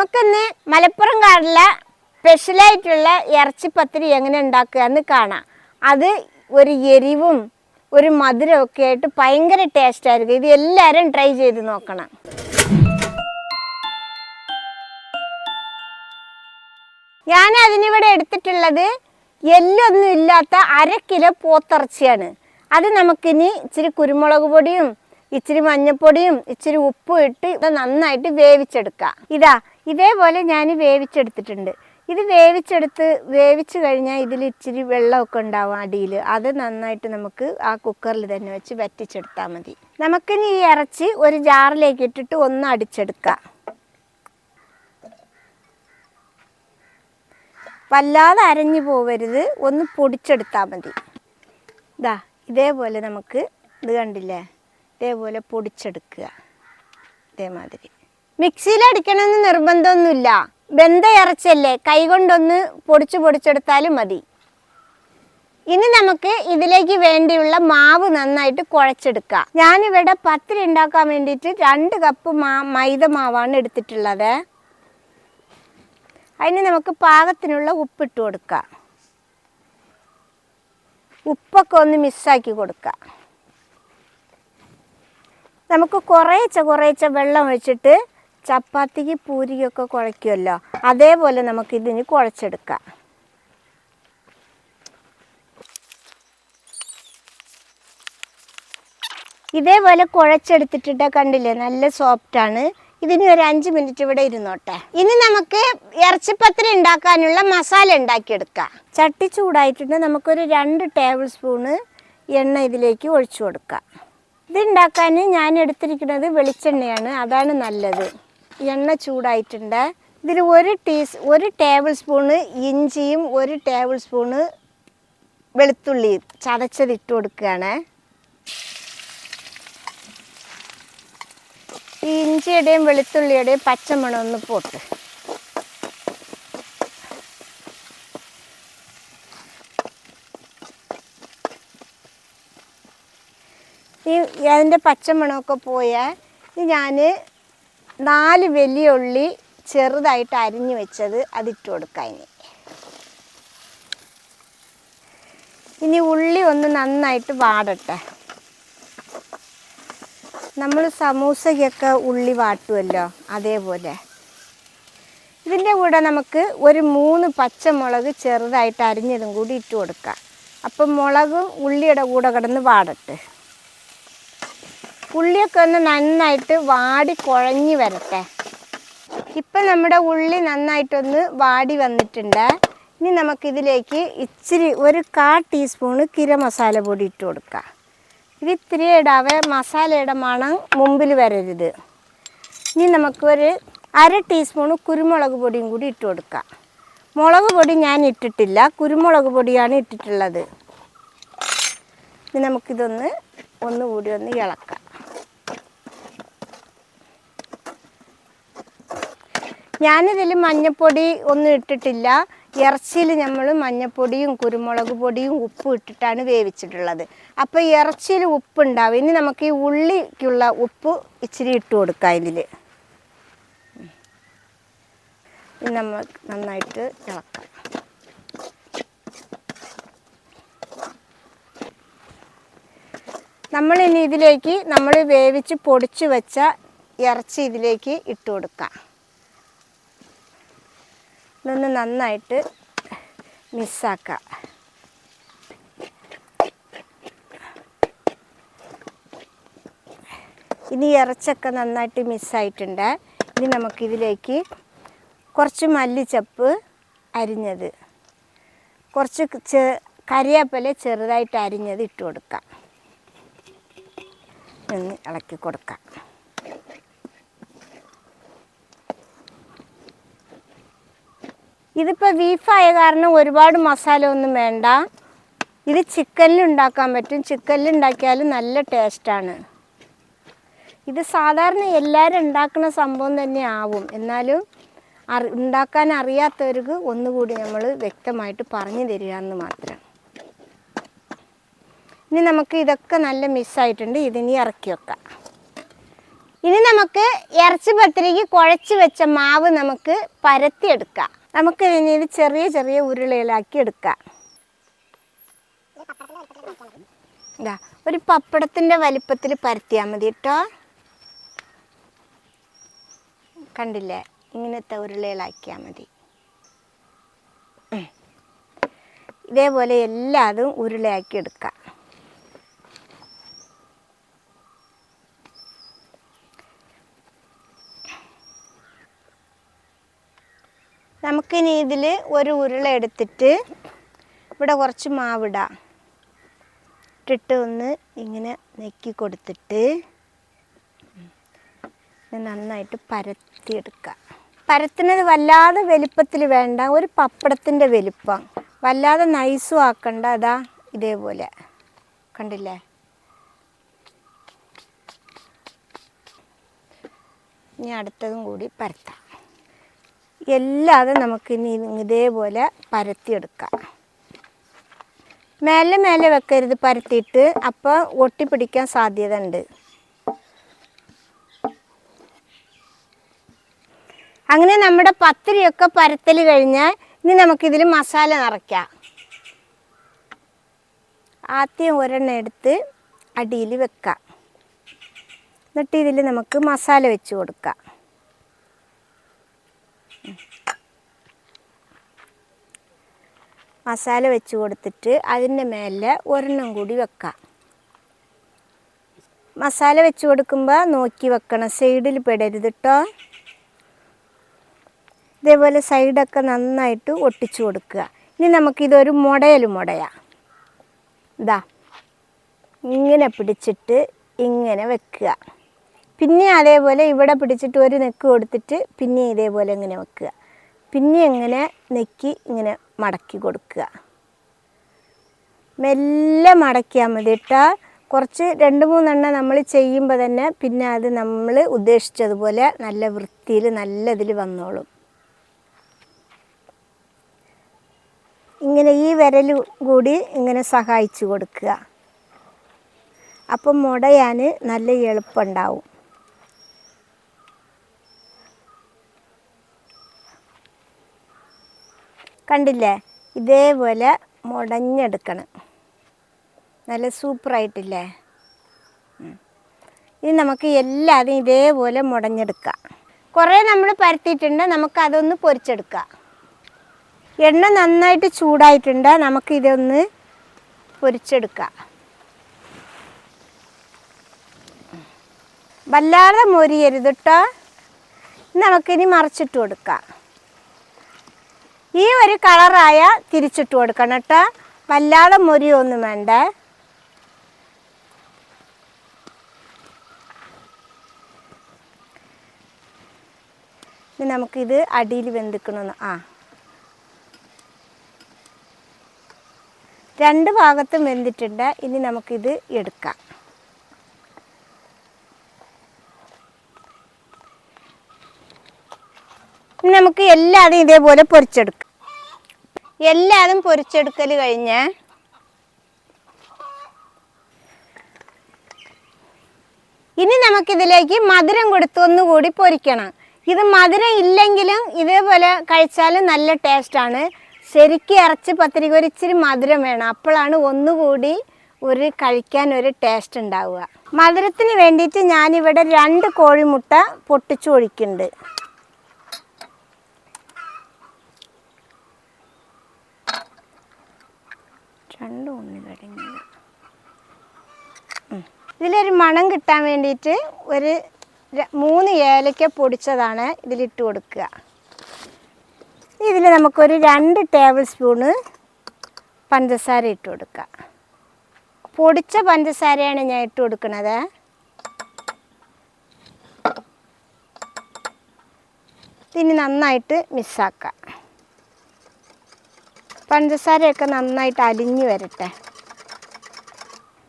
നമുക്കിന്ന് മലപ്പുറം കാടിലെ സ്പെഷ്യലായിട്ടുള്ള ഇറച്ചിപ്പത്തിരി എങ്ങനെ ഉണ്ടാക്കുക എന്ന് കാണാം. അത് ഒരു എരിവും ഒരു മധുരമൊക്കെ ആയിട്ട് ഭയങ്കര ടേസ്റ്റ് ആയിരിക്കും. ഇത് എല്ലാവരും ട്രൈ ചെയ്ത് നോക്കണം. ഞാൻ അതിനിവിടെ എടുത്തിട്ടുള്ളത് എല്ലൊന്നും ഇല്ലാത്ത അര കിലോ പോത്തിറച്ചിയാണ്. അത് നമുക്കിനി ഇച്ചിരി കുരുമുളക് പൊടിയും ഇച്ചിരി മഞ്ഞപ്പൊടിയും ഇച്ചിരി ഉപ്പും ഇട്ട് ഇത് നന്നായിട്ട് വേവിച്ചെടുക്കുക. ഇതാ ഇതേപോലെ ഞാൻ വേവിച്ചെടുത്തിട്ടുണ്ട്. ഇത് വേവിച്ചെടുത്ത് വേവിച്ച് കഴിഞ്ഞാൽ ഇതിൽ ഇച്ചിരി വെള്ളമൊക്കെ ഉണ്ടാവും അടിയിൽ അത് നന്നായിട്ട് നമുക്ക് ആ കുക്കറിൽ തന്നെ വെച്ച് വറ്റിച്ചെടുത്താൽ മതി. നമുക്കിനി ഈ ഇറച്ചി ഒരു ജാറിലേക്ക് ഇട്ടിട്ട് ഒന്ന് അടിച്ചെടുക്കാം. വല്ലാതെ അരഞ്ഞു പോവരുത്. ഒന്ന് പൊടിച്ചെടുത്താൽ മതി. ഇതാ ഇതേപോലെ നമുക്ക് ഇത് കണ്ടില്ലേ? ഇതേപോലെ പൊടിച്ചെടുക്കുക. ഇതേമാതിരി. മിക്സിയിൽ അടിക്കണമെന്ന് നിർബന്ധമൊന്നുമില്ല. ബന്ധ ഇറച്ചല്ലേ കൈകൊണ്ടൊന്ന് പൊടിച്ച് പൊടിച്ചെടുത്താലും മതി. ഇനി നമുക്ക് ഇതിലേക്ക് വേണ്ടിയുള്ള മാവ് നന്നായിട്ട് കുഴച്ചെടുക്കാം. ഞാനിവിടെ പത്തിരി ഉണ്ടാക്കാൻ വേണ്ടിയിട്ട് രണ്ട് കപ്പ് മാ മൈദ മാവാണ് എടുത്തിട്ടുള്ളത്. അതിന് നമുക്ക് പാകത്തിനുള്ള ഉപ്പിട്ട് കൊടുക്കാം. ഉപ്പൊക്കെ ഒന്ന് മിസ്സാക്കി കൊടുക്കാം. നമുക്ക് കുറേച്ച കുറേച്ച വെള്ളം ഒഴിച്ചിട്ട് ചപ്പാത്തിക്ക് പൂരിക്കൊക്കെ കുഴയ്ക്കുമല്ലോ അതേപോലെ നമുക്ക് ഇതിന് കുഴച്ചെടുക്കാം. ഇതേപോലെ കുഴച്ചെടുത്തിട്ടിട്ട് കണ്ടില്ലേ നല്ല സോഫ്റ്റാണ്. ഇതിന് ഒരു അഞ്ച് മിനിറ്റ് ഇവിടെ ഇരുന്നോട്ടെ. ഇനി നമുക്ക് ഇറച്ചിപ്പത്തിരി ഉണ്ടാക്കാനുള്ള മസാല ഉണ്ടാക്കിയെടുക്കാം. ചട്ടി ചൂടായിട്ടുണ്ട്. നമുക്കൊരു രണ്ട് ടേബിൾ സ്പൂണ് എണ്ണ ഇതിലേക്ക് ഒഴിച്ചു കൊടുക്കാം. ഇത് ഉണ്ടാക്കാൻ ഞാൻ എടുത്തിരിക്കുന്നത് വെളിച്ചെണ്ണയാണ്. അതാണ് നല്ലത്. എണ്ണ ചൂടായിട്ടുണ്ട്. ഇതിൽ ഒരു ടീസ് ഒരു ടേബിൾ സ്പൂണ് ഇഞ്ചിയും ഒരു ടേബിൾ സ്പൂണ് വെളുത്തുള്ളിയും ചതച്ചത് ഇട്ട് കൊടുക്കുകയാണ്. ഈ ഇഞ്ചിയുടെയും വെളുത്തുള്ളിയുടെയും പച്ചമണം ഒന്ന് പോട്ട്. ഈ അതിന്റെ പച്ചമണമൊക്കെ പോയാൽ ഞാൻ നാല് വലിയ ഉള്ളി ചെറുതായിട്ട് അരിഞ്ഞു വെച്ചത് അതിട്ട് കൊടുക്കാം ഇനി. ഇനി ഉള്ളി ഒന്ന് നന്നായിട്ട് വാടട്ടെ. നമ്മൾ സമൂസയ്ക്കൊക്കെ ഉള്ളി വാട്ടുമല്ലോ അതേപോലെ. ഇതിന്റെ കൂടെ നമുക്ക് ഒരു മൂന്ന് പച്ചമുളക് ചെറുതായിട്ട് അരിഞ്ഞതും കൂടി ഇട്ട് കൊടുക്കാം. അപ്പം മുളകും ഉള്ളിയുടെ കൂടെ കിടന്ന് വാടട്ടെ. ഉള്ളിയൊക്കെ ഒന്ന് നന്നായിട്ട് വാടി കുഴഞ്ഞു വരട്ടെ. ഇപ്പം നമ്മുടെ ഉള്ളി നന്നായിട്ടൊന്ന് വാടി വന്നിട്ടുണ്ട്. ഇനി നമുക്കിതിലേക്ക് ഇച്ചിരി ഒരു കാ ടീസ്പൂണ് കിര മസാല പൊടി ഇട്ട് കൊടുക്കാം. ഇത് ഇത്തിരി ഇടാവേ മസാലയുടെ മണം മുമ്പിൽ വരരുത്. ഇനി നമുക്കൊരു അര ടീസ്പൂണ് കുരുമുളക് പൊടിയും കൂടി ഇട്ട് കൊടുക്കാം. മുളക് പൊടി ഞാൻ ഇട്ടിട്ടില്ല കുരുമുളക് പൊടിയാണ് ഇട്ടിട്ടുള്ളത്. ഇനി നമുക്കിതൊന്ന് ഒന്നുകൂടി ഒന്ന് ഇളക്കാം. ഞാനിതിൽ മഞ്ഞപ്പൊടി ഒന്നും ഇട്ടിട്ടില്ല. ഇറച്ചിയിൽ നമ്മൾ മഞ്ഞപ്പൊടിയും കുരുമുളക് പൊടിയും ഉപ്പും ഇട്ടിട്ടാണ് വേവിച്ചിട്ടുള്ളത്. അപ്പോൾ ഇറച്ചിയിൽ ഉപ്പുണ്ടാവും. ഇനി നമുക്ക് ഈ ഉള്ളിക്കുള്ള ഉപ്പ് ഇച്ചിരി ഇട്ട് കൊടുക്കാം ഇതിൽ നമ്മൾ നന്നായിട്ട് ഇളക്കാം. നമ്മളിനി ഇതിലേക്ക് നമ്മൾ വേവിച്ച് പൊടിച്ച് വെച്ച ഇറച്ചി ഇതിലേക്ക് ഇട്ട് കൊടുക്കാം. ഇതൊന്ന് നന്നായിട്ട് മിസ്സാക്കുക ഇനി ഇറച്ചൊക്കെ നന്നായിട്ട് മിസ്സായിട്ടുണ്ട്. ഇനി നമുക്കിതിലേക്ക് കുറച്ച് മല്ലിച്ചപ്പ് അരിഞ്ഞത്. കുറച്ച് ചെ കരിയാപ്പല ചെറുതായിട്ട് അരിഞ്ഞത് ഇട്ട് കൊടുക്കാം. ഇളക്കി കൊടുക്കാം. ഇതിപ്പോൾ ബീഫായ കാരണം ഒരുപാട് മസാല ഒന്നും വേണ്ട. ഇത് ചിക്കനിൽ ഉണ്ടാക്കാൻ പറ്റും. ചിക്കനിൽ ഉണ്ടാക്കിയാൽ നല്ല ടേസ്റ്റാണ് ഇത് സാധാരണ എല്ലാവരും ഉണ്ടാക്കുന്ന സംഭവം തന്നെ ആവും. എന്നാലും അറി ഉണ്ടാക്കാൻ അറിയാത്തവർക്ക് ഒന്നുകൂടി നമ്മൾ വ്യക്തമായിട്ട് പറഞ്ഞു തരിക എന്ന് മാത്രം. ഇനി നമുക്ക് ഇതൊക്കെ നല്ല മിസ്സായിട്ടുണ്ട് ഇതിനി ഇറക്കി വെക്കാം. ഇനി നമുക്ക് ഇറച്ചി പത്തിരിക്ക് കുഴച്ച് വെച്ച മാവ് നമുക്ക് പരത്തിയെടുക്കാം നമുക്ക് ഇനി ചെറിയ ചെറിയ ഉരുളയിലാക്കി എടുക്കാം. ഒരു പപ്പടത്തിന്റെ വലിപ്പത്തിൽ പരത്തിയാൽ മതി കേട്ടോ. കണ്ടില്ലേ? ഇങ്ങനത്തെ ഉരുളയിലാക്കിയാൽ മതി. ഇതേപോലെ എല്ലാതും ഉരുളയാക്കി എടുക്കാം. നമുക്കിനി ഇതിൽ ഒരു ഉരുള എടുത്തിട്ട് ഇവിടെ കുറച്ച് മാവിടാം. ഇട്ടിട്ട് ഒന്ന് ഇങ്ങനെ നെക്കി കൊടുത്തിട്ട് നന്നായിട്ട് പരത്തിയെടുക്കുക പരത്തുന്നത് വല്ലാതെ വലിപ്പത്തിൽ വേണ്ട ഒരു പപ്പടത്തിന്റെ വലിപ്പം. വല്ലാതെ നൈസും ആക്കണ്ട അതാ ഇതേപോലെ. കണ്ടില്ലേ? ഇനി അടുത്തതും കൂടി പരത്താം. എല്ലാതും നമുക്കിനി ഇതേപോലെ പരത്തിയെടുക്കാം. മേലെ മേലെ വെക്കരുത് പരത്തിയിട്ട് അപ്പോൾ ഒട്ടിപ്പിടിക്കാൻ സാധ്യത ഉണ്ട് അങ്ങനെ നമ്മുടെ പത്തിരിയൊക്കെ പരത്തൽ കഴിഞ്ഞാൽ ഇനി നമുക്കിതിൽ മസാല നിറയ്ക്കാം. ആദ്യം ഒരെണ്ണം എടുത്ത് അടിയിൽ വെക്കാം. എന്നിട്ട് ഇതിൽ നമുക്ക് മസാല വെച്ച് കൊടുക്കാം. മസാല വെച്ച് കൊടുത്തിട്ട് അതിന്റെ മേലെ ഒരെണ്ണം കൂടി വെക്കാം. മസാല വെച്ച് കൊടുക്കുമ്പോൾ നോക്കി വെക്കണം. സൈഡിൽ പെടരുത് കേട്ടോ ഇതേപോലെ സൈഡൊക്കെ നന്നായിട്ട് ഒട്ടിച്ചു കൊടുക്കുക. ഇനി നമുക്കിതൊരു മുടയൽ മുടയാ. ഇതാ ഇങ്ങനെ പിടിച്ചിട്ട് ഇങ്ങനെ വെക്കുക. പിന്നെ അതേപോലെ ഇവിടെ പിടിച്ചിട്ട് ഒരു നെക്ക് കൊടുത്തിട്ട് പിന്നെ ഇതേപോലെ ഇങ്ങനെ വെക്കുക. പിന്നെ ഇങ്ങനെ നെക്കി ഇങ്ങനെ മടക്കി കൊടുക്കുക. മെല്ലെ മടക്കിയാൽ മതി ഇട്ടാൽ കുറച്ച് രണ്ട് മൂന്നെണ്ണം നമ്മൾ ചെയ്യുമ്പോൾ തന്നെ പിന്നെ അത് നമ്മൾ ഉദ്ദേശിച്ചതുപോലെ നല്ല വൃത്തിയിൽ നല്ല ഇതിൽ വന്നോളും. ഇങ്ങനെ ഈ വിരൽ കൂടി ഇങ്ങനെ സഹായിച്ചു കൊടുക്കുക. അപ്പം മുടയാൻ നല്ല എളുപ്പമുണ്ടാവും കണ്ടില്ലേ? ഇതേപോലെ മുടഞ്ഞെടുക്കണം. നല്ല സൂപ്പറായിട്ടില്ലേ? ഇനി നമുക്ക് എല്ലാതും ഇതേപോലെ മുടഞ്ഞെടുക്കാം. കുറേ നമ്മൾ പരത്തിയിട്ടുണ്ട് നമുക്ക് അതൊന്ന് പൊരിച്ചെടുക്കാം. എണ്ണ നന്നായിട്ട് ചൂടായിട്ടുണ്ട് നമുക്ക് ഇതൊന്ന് പൊരിച്ചെടുക്കാം. വല്ലാതെ മൊരിയരുത് കേട്ടോ നമുക്കിനി മറിച്ചിട്ട് കൊടുക്കാം. ഈ ഒരു കളറായ തിരിച്ചിട്ട് കൊടുക്കണം കേട്ടോ. വല്ലാതെ മൊരിയൊന്നും വേണ്ട. ഇനി നമുക്കിത് അടിയിൽ വെന്തിക്കണമെന്ന് ആ. രണ്ട് ഭാഗത്തും വെന്തിട്ടുണ്ട്. ഇനി നമുക്കിത് എടുക്കാം. നമുക്ക് എല്ലാതും ഇതേപോലെ പൊരിച്ചെടുക്കാം. എല്ലാതും പൊരിച്ചെടുക്കൽ കഴിഞ്ഞ് ഇനി നമുക്കിതിലേക്ക് മധുരം കൊടുത്ത് ഒന്നുകൂടി പൊരിക്കണം. ഇത് മധുരം ഇല്ലെങ്കിലും ഇതേപോലെ കഴിച്ചാൽ നല്ല ടേസ്റ്റാണ്. ശരിക്കും ഇറച്ചി പത്തിരിക്ക് ഒരു ഇച്ചിരി മധുരം വേണം. അപ്പോഴാണ് ഒന്നുകൂടി ഒരു കഴിക്കാൻ ഒരു ടേസ്റ്റ് ഉണ്ടാവുക. മധുരത്തിന് വേണ്ടിയിട്ട് ഞാനിവിടെ രണ്ട് കോഴിമുട്ട പൊട്ടിച്ചു ഒഴിക്കുന്നുണ്ട്. രണ്ടും ഒന്ന് കടങ്ങിയത് ഇതിലൊരു മണം കിട്ടാൻ വേണ്ടിയിട്ട് ഒരു മൂന്ന് ഏലക്ക പൊടിച്ചതാണ് ഇതിലിട്ട് കൊടുക്കുക. ഇതിൽ നമുക്കൊരു രണ്ട് ടേബിൾ സ്പൂണ് പഞ്ചസാര ഇട്ട് കൊടുക്കുക. പൊടിച്ച പഞ്ചസാരയാണ് ഞാൻ ഇട്ട് കൊടുക്കുന്നത് ഇനി നന്നായിട്ട് മിക്സാക്കാം പഞ്ചസാരയൊക്കെ നന്നായിട്ട് അലിഞ്ഞു വരട്ടെ.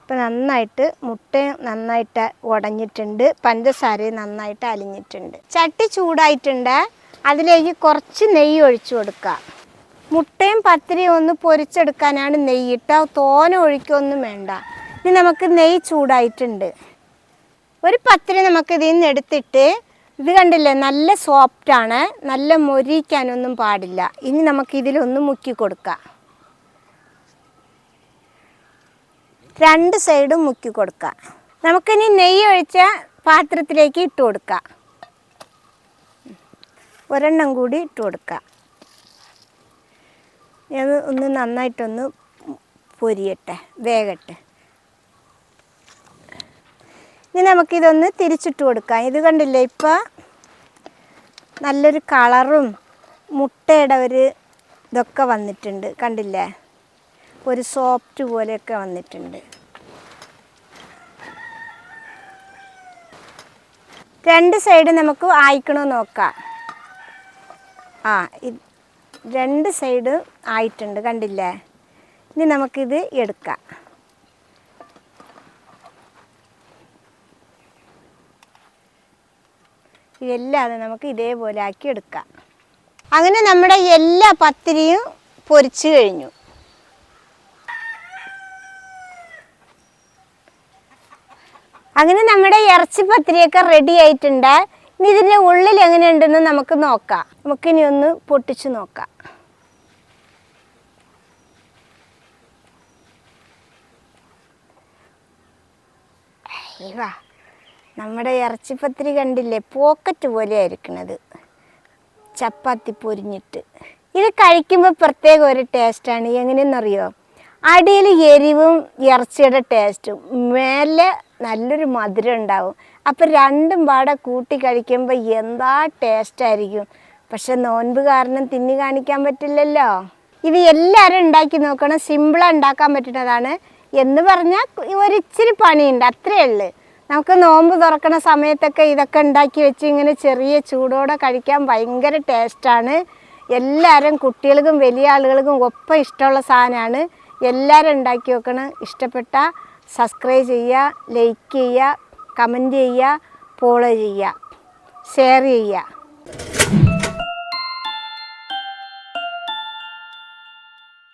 ഇപ്പം നന്നായിട്ട് മുട്ടയും നന്നായിട്ട് ഉടഞ്ഞിട്ടുണ്ട്. പഞ്ചസാരയും നന്നായിട്ട് അലിഞ്ഞിട്ടുണ്ട്. ചട്ടി ചൂടായിട്ടുണ്ട്. അതിലേക്ക് കുറച്ച് നെയ്യ് ഒഴിച്ചു കൊടുക്കുക. മുട്ടയും പത്തിരിയും ഒന്ന് പൊരിച്ചെടുക്കാനാണ് നെയ്യ് ഇട്ട? തോന ഒഴിക്കൊന്നും വേണ്ട. ഇനി നമുക്ക് നെയ്യ് ചൂടായിട്ടുണ്ട്. ഒരു പത്തിരി നമുക്ക് ഇതിൽ നിന്ന് എടുത്തിട്ട് ഇത് കണ്ടില്ലേ? നല്ല സോഫ്റ്റ് ആണ്. നല്ല മൊരിക്കാനൊന്നും പാടില്ല. ഇനി നമുക്ക് ഇതിലൊന്ന് മുക്കി കൊടുക്കാം. രണ്ട് സൈഡും മുക്കി കൊടുക്കാം. നമുക്കിനി നെയ്യ് ഒഴിച്ച പാത്രത്തിലേക്ക് ഇട്ട് കൊടുക്കാം. ഒരെണ്ണം കൂടി ഇട്ട് കൊടുക്കാം. അത് ഒന്ന് നന്നായിട്ടൊന്ന് പൊരിയട്ടെ. വേഗട്ടെ. ഇനി നമുക്കിതൊന്ന് തിരിച്ചിട്ട് കൊടുക്കാം. ഇത് കണ്ടില്ലേ? ഇപ്പോൾ നല്ലൊരു കളറും മുട്ടയുടെ ഒരു ഇതൊക്കെ വന്നിട്ടുണ്ട്. കണ്ടില്ലേ? ഒരു സോഫ്റ്റ് പോലെയൊക്കെ വന്നിട്ടുണ്ട്. രണ്ട് സൈഡ് നമുക്ക് ആയിക്കണോ നോക്കാം. ആ രണ്ട് സൈഡ് ആയിട്ടുണ്ട്. കണ്ടില്ലേ? ഇനി നമുക്കിത് എടുക്കാം. ഇതെല്ലാം നമുക്ക് ഇതേപോലെ ആക്കി എടുക്കാം അങ്ങനെ നമ്മുടെ എല്ലാ പത്തിരിയും പൊരിച്ചു കഴിഞ്ഞു. അങ്ങനെ നമ്മുടെ ഇറച്ചി പത്തിരിയൊക്കെ റെഡി ആയിട്ടുണ്ട്. ഇനി ഇതിന്റെ ഉള്ളിൽ എങ്ങനെയുണ്ടെന്ന് നമുക്ക് നോക്കാം. നമുക്കിനി ഒന്ന് പൊട്ടിച്ചു നോക്കാം. അയ്യവാ നമ്മുടെ ഇറച്ചിപ്പത്തിരി കണ്ടില്ലേ? പോക്കറ്റ് പോലെ ആയിരിക്കണത് ചപ്പാത്തി പൊരിഞ്ഞിട്ട്. ഇത് കഴിക്കുമ്പോൾ പ്രത്യേക ഒരു ടേസ്റ്റാണ് എങ്ങനെയെന്നറിയോ? അടിയിൽ എരിവും ഇറച്ചിയുടെ ടേസ്റ്റും മേലെ നല്ലൊരു മധുരം ഉണ്ടാവും. അപ്പം രണ്ടും പാടെ കൂട്ടി കഴിക്കുമ്പോൾ എന്താ ടേസ്റ്റായിരിക്കും പക്ഷെ നോൻപ് കാരണം തിന്നി കാണിക്കാൻ പറ്റില്ലല്ലോ. ഇത് എല്ലാവരും ഉണ്ടാക്കി നോക്കണം. സിമ്പിളാണ് ഉണ്ടാക്കാൻ പറ്റുന്നതാണ്. എന്ന് പറഞ്ഞാൽ ഒരിച്ചിരി പണിയുണ്ട്. അത്രയേ ഉള്ളൂ. നമുക്ക് നോമ്പ് തുറക്കണ സമയത്തൊക്കെ ഇതൊക്കെ ഉണ്ടാക്കി വെച്ച് ഇങ്ങനെ ചെറിയ ചൂടോടെ കഴിക്കാൻ ഭയങ്കര ടേസ്റ്റാണ് എല്ലാവരും കുട്ടികൾക്കും വലിയ ആളുകൾക്കും ഒപ്പം ഇഷ്ടമുള്ള സാധനമാണ്. എല്ലാവരും ഉണ്ടാക്കി വെക്കണം. ഇഷ്ടപ്പെട്ട സബ്സ്ക്രൈബ് ചെയ്യുക ലൈക്ക് ചെയ്യുക കമന്റ് ചെയ്യുക ഫോളോ ചെയ്യുക ഷെയർ ചെയ്യുക.